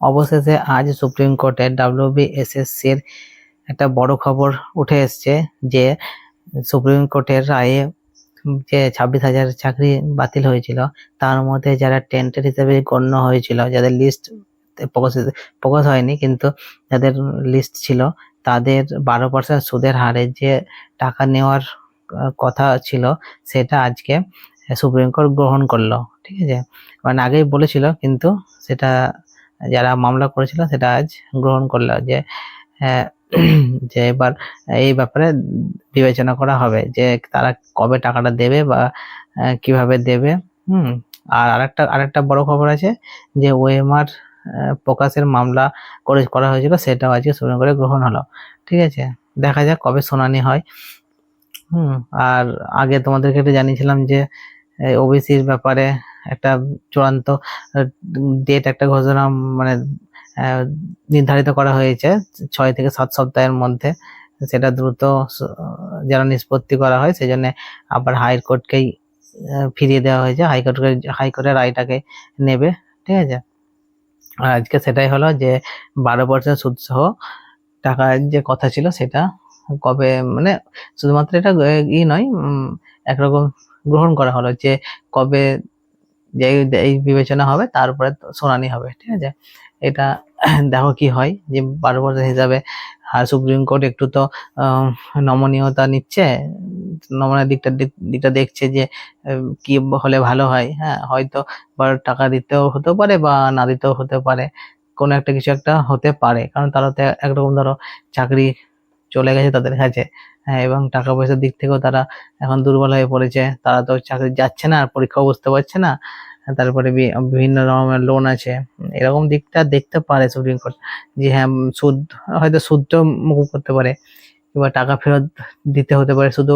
অবশেষে আজ সুপ্রিম কোর্টে ডাব্লিউবিএসএসসির একটা বড় খবর উঠে এসছে যে সুপ্রিম কোর্টের রায়ে যে ছাব্বিশ হাজার চাকরি বাতিল হয়েছিল, তার মধ্যে যারা টেন্টেড হিসেবে গণ্য হয়েছিল, যাদের লিস্ট প্রকাশ প্রকাশ হয়নি, কিন্তু যাদের লিস্ট ছিল, তাদের বারো পার্সেন্ট সুদের হারে যে টাকা নেওয়ার কথা ছিল, সেটা আজকে সুপ্রিম কোর্ট গ্রহণ করল, ঠিক আছে? মানে আগেই বলেছিল, কিন্তু সেটা যারা মামলা করেছিল সেটা আজ গ্রহণ করল যে আহ, যে এবার এই ব্যাপারে বিবেচনা করা হবে যে তারা কবে টাকাটা দেবে বা কীভাবে দেবে। হুম আর আরেকটা আরেকটা বড় খবর আছে যে ওএমআর প্রকাশের মামলা করে করা হয়েছিল সেটাও আজকে সুপ্রিম কোর্টে গ্রহণ হলো। ঠিক আছে দেখা যাক কবে শুনানি হয়। হুম আর আগে তোমাদেরকে একটা জানিয়েছিলাম যে ওবিসির ব্যাপারে একটা চূড়ান্ত ডেট একটা ঘোষণা মানে নির্ধারিত করা হয়েছে, ছয় থেকে সাত সপ্তাহের মধ্যে। সেটা দ্রুত যেন নিষ্পত্তি করা হয় সেই জন্য আবার হাইকোর্টকেই ফিরিয়ে দেওয়া হয়েছে। হাইকোর্টকে হাইকোর্টের রায়টাকে নেবে, ঠিক আছে? আর আজকে সেটাই হলো যে, বারো পার্সেন্ট সুদ সহ টাকার যে কথা ছিল, সেটা কবে মানে শুধুমাত্র এটা ই নয় একরকম গ্রহণ করা হলো যে, কবে যে এই বিবেচনা হবে, তারপরে শুনানি হবে, ঠিক আছে? এটা দেখো কি হয় যে, বারো পার্সেন্ট হিসাবে আর সুপ্রিম কোর্ট একটু তো নমনীয়তা নিচ্ছে, নমনীয় দিকটা দিক- দিকটা দেখছে যে কি হলে ভালো হয় হ্যাঁ? হয়তো টাকা দিতেও হতে পারে বা না দিতেও হতে পারে। কোনো একটা কিছু একটা হতে পারে, কারণ তারা তো একরকম ধরো চাকরি চলে গেছে তাদের কাছে। হ্যাঁ এবং টাকা পয়সার দিক থেকেও তারা এখন দুর্বল হয়ে পড়েছে। তারা তো চাকরি যাচ্ছে না, আর পরীক্ষাও বুঝতে পারছে না। তারপরে বিভিন্ন রকমের লোন আছে। এরকম দিকটা দেখতে পারে সুপ্রিম কোর্ট যে হ্যাঁ সুদ, হয়তো সুদটাও মুকুব করতে পারে, কিংবা টাকা ফেরত দিতে হতে পারে, শুধু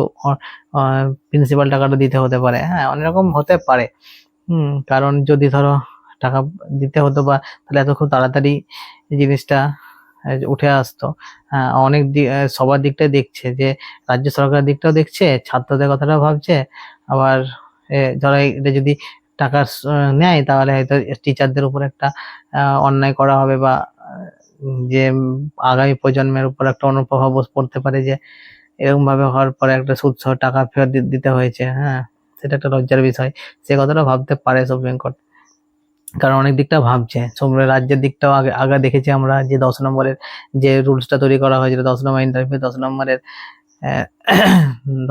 প্রিন্সিপাল টাকাটা দিতে হতে পারে। হ্যাঁ অনেক রকম হতে পারে। হুম, কারণ যদি ধরো টাকা দিতে হতো বা তাহলে এত খুব তাড়াতাড়ি জিনিসটা উঠে আসতো। অনেক সবার দিকটাই দেখছে যে, রাজ্য সরকারের দিকটাও দেখছে, ছাত্রদের কথাটাও ভাবছে। আবার ধরো এটা যদি টাকা নেয়, তাহলে হয়তো টিচারদের উপর একটা অন্যায় করা হবে বা যে আগামী প্রজন্মের উপর একটা অনুপ্রভাব পড়তে পারে যে এরকম ভাবে হওয়ার পরে একটা সুদ সহ টাকা ফেরত দিতে হয়েছে। হ্যাঁ সেটা একটা লজ্জার বিষয়। সে কথাটা ভাবতে পারে সুপ্রিম কোর্ট কারণ অনেক দিকটা ভাবছে। সব রাজ্যের দিকটাও আগে আগে দেখেছি আমরা যে দশ নম্বরের যে রুলসটা তৈরি করা হয়েছিল দশ নম্বর ইন্টারভিউ দশ নম্বরের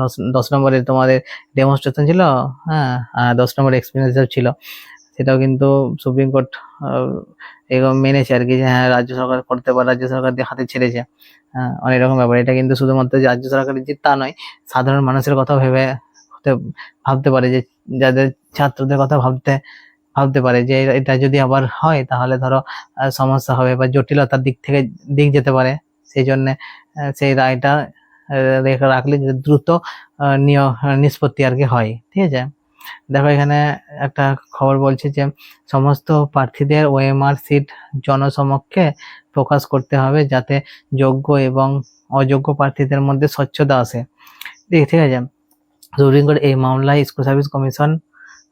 দশ দশ নম্বরের তোমাদের ডেমনস্ট্রেশন ছিল হ্যাঁ আর দশ নম্বর এক্সপিরিয়েন্স ছিল। সেটাও কিন্তু সুপ্রিম কোর্ট এরকম মেনেছে আর কি যে হ্যাঁ রাজ্য সরকার করতে পারে, রাজ্য সরকার দিয়ে হাতে ছেড়েছে। হ্যাঁ অনেক রকম ব্যাপার। এটা কিন্তু শুধুমাত্র রাজ্য সরকারের যে তা নয়, সাধারণ মানুষের কথা ভেবে ভাবতে পারে যে, যাদের ছাত্রদের কথা ভাবতে ভাবতে পারে যে এটা- যদি আবার হয়, তাহলে ধরো সমস্যা হবে বা জটিলতার দিক থেকে দিক যেতে পারে। সেই জন্য সেই রায়টা রাখলে দ্রুত নিষ্পত্তি আর কি হয়। ঠিক আছে? দেখো এখানে একটা খবর বলছে যে, সমস্ত প্রার্থীদের ওএমআর সিট জনসমক্ষে প্রকাশ করতে হবে যাতে যোগ্য এবং অযোগ্য প্রার্থীদের মধ্যে স্বচ্ছতা আসে। ঠিক আছে? সুপ্রিম কোর্ট এই মামলায় স্কুল সার্ভিস কমিশন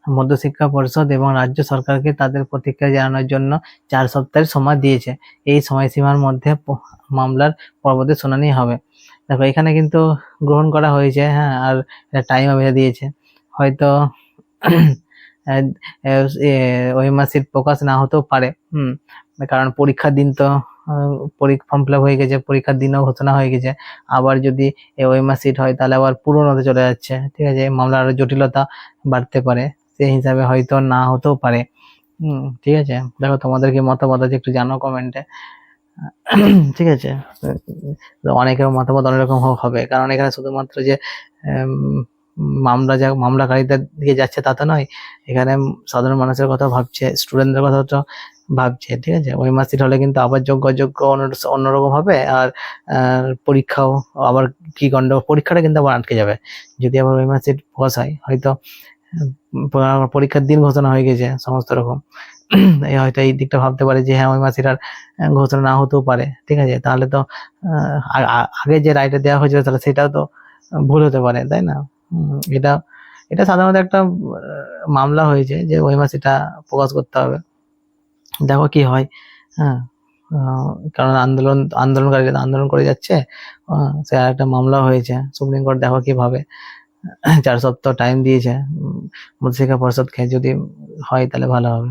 মধ্যশিক্ষা পরিষদ এবং রাজ্য সরকারকে তাদের প্রতিক্রিয়া জানানোর জন্য চার সপ্তাহের সময় দিয়েছে। এই সময়সীমার মধ্যে মামলার পরবর্তী শুনানি হবে। দেখো, এখানে কিন্তু গ্রহণ করা হয়েছে হ্যাঁ আর টাইমও বেঁধে দিয়েছে। হয়তো ওই মাসির প্রকাশ না হতেও পারে, হুম, কারণ পরীক্ষার দিন তো পরীক্ষা ফর্ম ফিল হয়ে গেছে, পরীক্ষার দিনও ঘোষণা হয়ে গেছে। আবার যদি ওই মাস সিট হয়, তাহলে আবার পুরোনোতে চলে যাচ্ছে, ঠিক আছে? মামলার আরও জটিলতা বাড়তে পারে। সেই হিসাবে হয়তো না হতেও পারে। ঠিক আছে? দেখো তোমাদের কি মতামত আছে একটু জানো কমেন্টে ঠিক আছে? অনেকের মতামত অনেক রকম হবে। কারণ এখানে শুধুমাত্র যে মামলা যা মামলাকারীদের দিকে যাচ্ছে তা তো নয়। এখানে সাধারণ মানুষের কথা ভাবছে স্টুডেন্টদের কথা তো ভাবছে, ঠিক আছে? ওই মাসিট হলে কিন্তু আবার যোগ্য অযোগ্য অন্য- অন্যরকম হবে। আর পরীক্ষাও আবার কি গন্ড পরীক্ষাটা কিন্তু আবার আটকে যাবে। যদি আবার ওই মাসিট পাস হয়, হয়তো পরীক্ষার দিন ঘোষণা হয়ে গেছে, সমস্ত রকম। হয়তো এই দিকটা ভাবতে পারে যে হ্যাঁ ওই মাসির আর ঘোষণা না হতেও পারে। ঠিক আছে? তাহলে তো আগে যে রায়টা দেওয়া হয়েছিল, তাহলে সেটাও তো ভুল হতে পারে, তাই না? এটা এটা সাধারণত একটা মামলা হয়েছে যে, ওই মাসিটা প্রকাশ করতে হবে। দেখো কি হয় হ্যাঁ কারণ আন্দোলন, আন্দোলনকারীরা আন্দোলন করে যাচ্ছে সে আর একটা মামলা হয়েছে, সুপ্রিম কোর্ট দেখো কি ভাবে চার সপ্তাহ টাইম দিয়েছে। মুর্শিকা পর্ষদ খেয়ে যদি হয় তাহলে ভালো হবে।